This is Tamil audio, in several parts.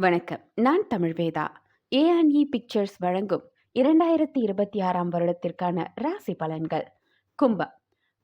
வணக்கம். நான் தமிழ்வேதா ஏஆன்இ பிக்சர்ஸ் வழங்கும் இரண்டாயிரத்தி இருபத்தி ஆறாம் வருடத்திற்கான ராசி பலன்கள். கும்பம்.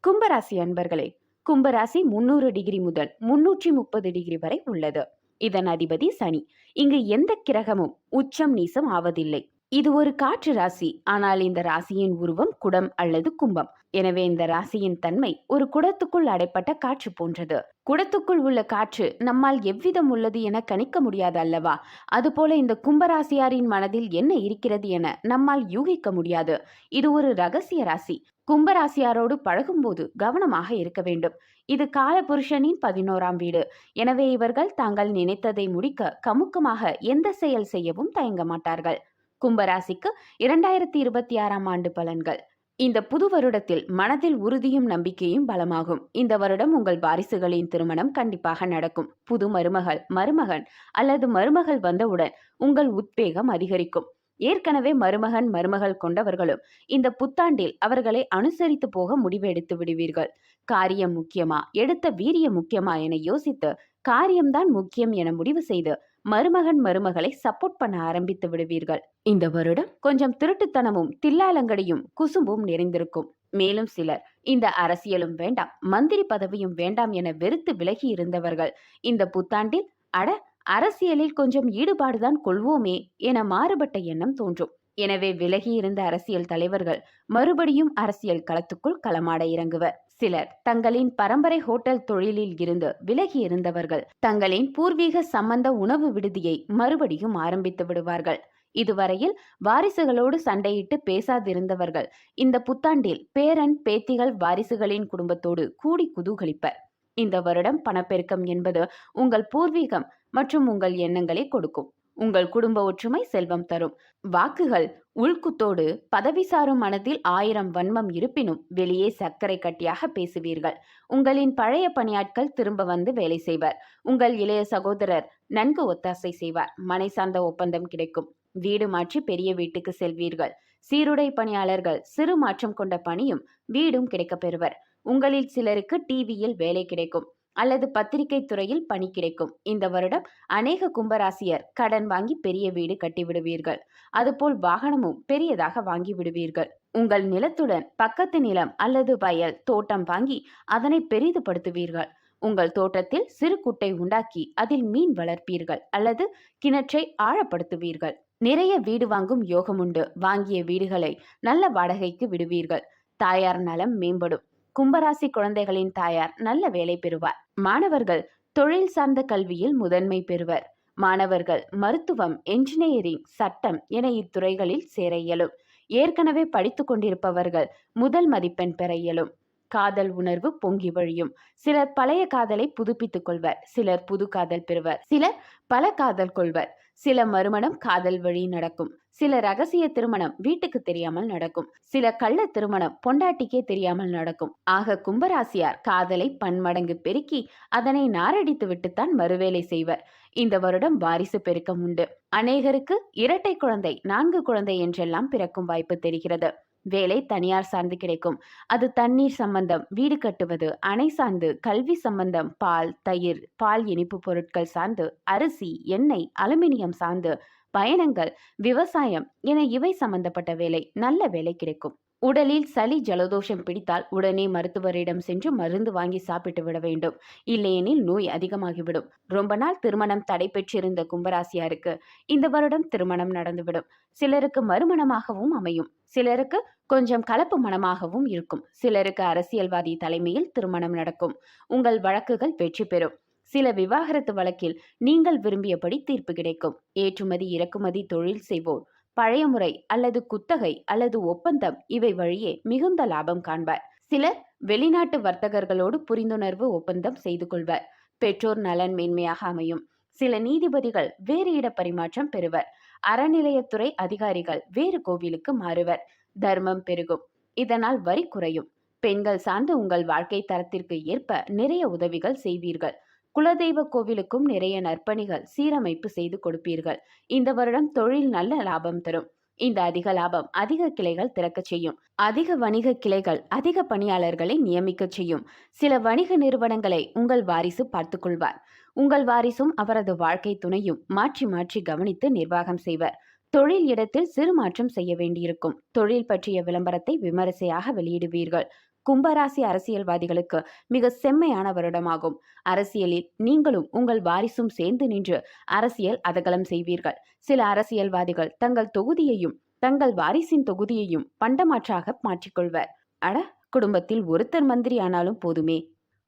கும்பராசி அன்பர்களே கும்பராசி முன்னூறு டிகிரி முதல் முன்னூற்றி முப்பது டிகிரி வரை உள்ளது. இதன் அதிபதி சனி. இங்கு எந்த கிரகமும் உச்சம் நீசம் ஆவதில்லை. இது ஒரு காற்று ராசி. ஆனால் இந்த ராசியின் உருவம் குடம் அல்லது கும்பம். எனவே இந்த ராசியின் தன்மை ஒரு குடத்துக்குள் அடைப்பட்ட காற்று போன்றது. குடத்துக்குள் உள்ள காற்று நம்மால் எவ்விதம் உள்ளது என கணிக்க முடியாது அல்லவா? அதுபோல இந்த கும்பராசியாரின் மனதில் என்ன இருக்கிறது என நம்மால் யூகிக்க முடியாது. இது ஒரு ரகசிய ராசி. கும்பராசியாரோடு பழகும்போது கவனமாக இருக்க வேண்டும். இது காலபுருஷனின் பதினோராம் வீடு. எனவே இவர்கள் தாங்கள் நினைத்ததை முடிக்க கமுக்கமாக எந்த செயல் செய்யவும் தயங்க மாட்டார்கள். கும்பராசிக்கு இரண்டாயிரத்தி இருபத்தி ஆறாம் ஆண்டு பலன்கள். இந்த புது வருடத்தில் மனதில் உறுதியும் நம்பிக்கையும் பலமாகும். இந்த வருடம் உங்கள் வாரிசுகளின் திருமணம் கண்டிப்பாக நடக்கும். புது மருமகள் மருமகன் அல்லது மருமகள் வந்தவுடன் உங்கள் உத்வேகம் அதிகரிக்கும். ஏற்கனவே மருமகன் மருமகள் கொண்டவர்களும் இந்த புத்தாண்டில் அவர்களை அனுசரித்து போக முடிவெடுத்து விடுவீர்கள். காரியம் முக்கியமா? எடுத்த வீரியம் முக்கியமா? என யோசித்து காரியம்தான் முக்கியம் என முடிவு செய்து மருமகன் மருமகளை சப்போர்ட் பண்ண ஆரம்பித்து விடுவீர்கள். இந்த வருடம் கொஞ்சம் திருட்டுத்தனமும் தில்லாலங்கடியும் குசும்பும் நிறைந்திருக்கும். மேலும் சிலர் இந்த அரசியலும் வேண்டாம் மந்திரி பதவியும் வேண்டாம் என வெறுத்து விலகி இருந்தவர்கள். இந்த புத்தாண்டில் அட அரசியலில் கொஞ்சம் ஈடுபாடுதான் கொள்வோமே என மாறுபட்ட எண்ணம் தோன்றும். எனவே விலகி இருந்த அரசியல் தலைவர்கள் மறுபடியும் அரசியல் களத்துக்குள் களமாட இறங்குவர். சிலர் தங்களின் பரம்பரை ஹோட்டல் தொழிலில் இருந்து விலகி இருந்தவர்கள். தங்களின் பூர்வீக சம்பந்த உணவு விடுதியை மறுபடியும் ஆரம்பித்து விடுவார்கள். இதுவரையில் வாரிசுகளோடு சண்டையிட்டு பேசாதிருந்தவர்கள் இந்த புத்தாண்டில் பேரன் பேத்திகள் வாரிசுகளின் குடும்பத்தோடு கூடி குதூகலிப்பர். இந்த வருடம் பணப்பெருக்கம் என்பது உங்கள் பூர்வீகம் மற்றும் உங்கள் எண்ணங்களை கொடுக்கும். உங்கள் குடும்ப ஒற்றுமை செல்வம் தரும். வாக்குகள் உள்குத்தோடு பதவி சாரும் மனதில் ஆயிரம் வன்மம் இருப்பினும் வெளியே சர்க்கரை கட்டியாக பேசுவீர்கள். உங்களின் பழைய பணியாட்கள் திரும்ப வந்து வேலை செய்வர். உங்கள் இளைய சகோதரர் நன்கு ஒத்தாசை செய்வார். மனை சார்ந்த ஒப்பந்தம் கிடைக்கும். வீடு மாற்றி பெரிய வீட்டுக்கு செல்வீர்கள். சீருடை பணியாளர்கள் சிறு மாற்றம் கொண்ட பணியும் வீடும் கிடைக்கப் பெறுவர். உங்களில் சிலருக்கு டிவியில் வேலை கிடைக்கும். அல்லது பத்திரிகை துறையில் பணி கிடைக்கும். இந்த வருடம் அநேக கும்பராசியர் கடன் வாங்கி பெரிய வீடு கட்டிவிடுவீர்கள் அதுபோல் வாகனமும் பெரியதாக வாங்கி விடுவீர்கள். உங்கள் நிலத்துடன் பக்கத்து நிலம் அல்லது வயல் தோட்டம் வாங்கி அதனை பெரிதுபடுத்துவீர்கள். உங்கள் தோட்டத்தில் சிறு குட்டை உண்டாக்கி அதில் மீன் வளர்ப்பீர்கள் அல்லது கிணற்றை ஆழப்படுத்துவீர்கள். நிறைய வீடு வாங்கும் யோகம் உண்டு. வாங்கிய வீடுகளை நல்ல வாடகைக்கு விடுவீர்கள். தாயார் நலம் மேம்படும். கும்பராசி குழந்தைகளின் தாயார் நல்ல வேலை பெறுவார். மாணவர்கள் தொழில் சார்ந்த கல்வியில் முதன்மை பெறுவர். மாணவர்கள் மருத்துவம் என்ஜினியரிங் சட்டம் என இத்துறைகளில் சேர இயலும். ஏற்கனவே படித்து கொண்டிருப்பவர்கள் முதல் மதிப்பெண் பெற இயலும். காதல் உணர்வு பொங்கி வழியும். சிலர் பழைய காதலை புதுப்பித்துக் கொள்வர். சிலர் புது காதல் பெறுவர். சிலர் பல காதல் கொள்வர். சில மறுமணம் காதல் வழி நடக்கும். சில ரகசிய திருமணம் வீட்டுக்கு தெரியாமல் நடக்கும். சில கள்ள திருமணம் பொண்டாட்டிக்கே தெரியாமல் நடக்கும். ஆக கும்பராசியார் காதலை பன்மடங்கு பெருக்கி அதனை நாரடித்து விட்டுத்தான் மறுவேலை செய்வர். இந்த வருடம் வாரிசு பெருக்கம் உண்டு. அநேகருக்கு இரட்டை குழந்தை நான்கு குழந்தை என்றெல்லாம் பிறக்கும் வாய்ப்பு தெரிகிறது. வேலை தனியார் சார்ந்து கிடைக்கும். அது தண்ணீர் சம்பந்தம் வீடு கட்டுவது அணை சார்ந்து கல்வி சம்பந்தம் பால் தயிர் பால் இனிப்பு பொருட்கள் சார்ந்து அரிசி எண்ணெய் அலுமினியம் சார்ந்து பயணங்கள் விவசாயம் என இவை சம்பந்தப்பட்ட வேலை நல்ல வேலை கிடைக்கும். உடலில் சளி ஜலதோஷம் பிடித்தால் உடனே மருத்துவரிடம் சென்று மருந்து வாங்கி சாப்பிட்டு விட வேண்டும். இல்லையெனில் நோய் அதிகமாகிவிடும். ரொம்ப நாள் திருமணம் தடை பெற்றிருந்த கும்பராசியாருக்கு இந்த வருடம் திருமணம் நடந்துவிடும். சிலருக்கு மறுமணமாகவும் அமையும். சிலருக்கு கொஞ்சம் கலப்பு மனமாகவும் இருக்கும். சிலருக்கு அரசியல்வாதி தலைமையில் திருமணம் நடக்கும். உங்கள் வழக்குகள் வெற்றி பெறும். சில விவாகரத்து வழக்கில் நீங்கள் விரும்பியபடி தீர்ப்பு கிடைக்கும். ஏற்றுமதி இறக்குமதி தொழில் செய்வோர் பழைய முறை அல்லது குத்தகை அல்லது ஒப்பந்தம் இவை வழியே மிகுந்த லாபம் காண்பார். சிலர் வெளிநாட்டு வர்த்தகர்களோடு புரிந்துணர்வு ஒப்பந்தம் செய்து கொள்வர். பெற்றோர் நலன் மேன்மையாக அமையும். சில நீதிபதிகள் வேறு இட பரிமாற்றம் பெறுவர். அறநிலையத்துறை அதிகாரிகள் வேறு கோவிலுக்கு மாறுவர். தர்மம் பெருகும். இதனால் வரி குறையும். பெண்கள் சார்ந்து உங்கள் வாழ்க்கை தரத்திற்கு ஏற்ப நிறைய உதவிகள் செய்வீர்கள். குலதெய்வ கோவிலுக்கும் நிறைய நற்பணிகள் சீரமைப்பு செய்து கொடுப்பீர்கள். இந்த வருடம் தொழில் நல்ல லாபம் தரும். இந்த அதிக லாபம் அதிக கிளைகள் திறக்க செய்யும். அதிக வணிக கிளைகள் அதிக பணியாளர்களை நியமிக்க செய்யும். சில வணிக நிறுவனங்களை உங்கள் வாரிசு பார்த்துக்கொள்வார் உங்கள் வாரிசும் அவரது வாழ்க்கை துணையும் மாற்றி மாற்றி கவனித்து நிர்வாகம் செய்வர். தொழில் இடத்தில் சிறு மாற்றம் செய்ய வேண்டியிருக்கும். தொழில் பற்றிய விளம்பரத்தை விமரிசையாக வெளியிடுவீர்கள். கும்பராசி அரசியல்வாதிகளுக்கு மிக செம்மையான வருடமாகும். அரசியலில் நீங்களும் உங்கள் வாரிசும் சேர்ந்து நின்று அரசியல் அதகலம் செய்வீர்கள். சில அரசியல்வாதிகள் தங்கள் தொகுதியையும் தங்கள் வாரிசின் தொகுதியையும் பண்டமாற்றாக மாற்றிக்கொள்வர். அட குடும்பத்தில் ஒருத்தர் மந்திரி ஆனாலும் போதுமே.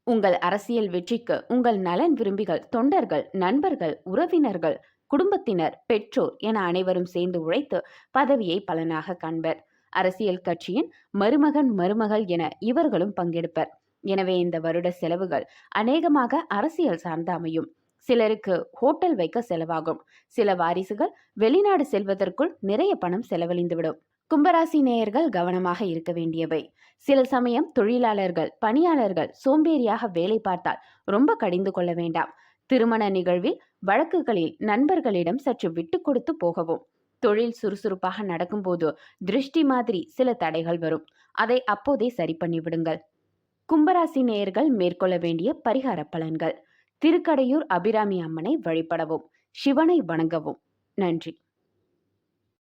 உங்கள் அரசியல் வெற்றிக்கு உங்கள் நலன் விரும்பிகள் தொண்டர்கள் நண்பர்கள் உறவினர்கள் குடும்பத்தினர் பெற்றோர் என அனைவரும் சேர்ந்து உழைத்து பதவியை பலனாக காண்பர். அரசியல் கட்சியின் மருமகன் மருமகள் என இவர்களும் பங்கெடுப்பர். எனவே இந்த வருட செலவுகள் அநேகமாக அரசியல் சார்ந்து அமையும். சிலருக்கு ஹோட்டல் வைக்க செலவாகும். சில வாரிசுகள் வெளிநாடு செல்வதற்குள் நிறைய பணம் செலவழிந்துவிடும். கும்பராசி நேயர்கள் கவனமாக இருக்க வேண்டியவை. சில சமயம் தொழிலாளர்கள் பணியாளர்கள் சோம்பேறியாக வேலை பார்த்தால் ரொம்ப கடிந்து கொள்ள வேண்டாம். திருமண நிகழ்வில் வழக்குகளில் நண்பர்களிடம் சற்று விட்டு கொடுத்து போகவும் தொழில் சுறுசுறுப்பாக நடக்கும்போது திருஷ்டி மாதிரி சில தடைகள் வரும். அதை அப்போதே சரி பண்ணிவிடுங்கள் கும்பராசி நேயர்கள் மேற்கொள்ள வேண்டிய பரிகார பலன்கள். திருக்கடையூர் அபிராமி அம்மனை வழிபடவும் சிவனை வணங்கவும். நன்றி.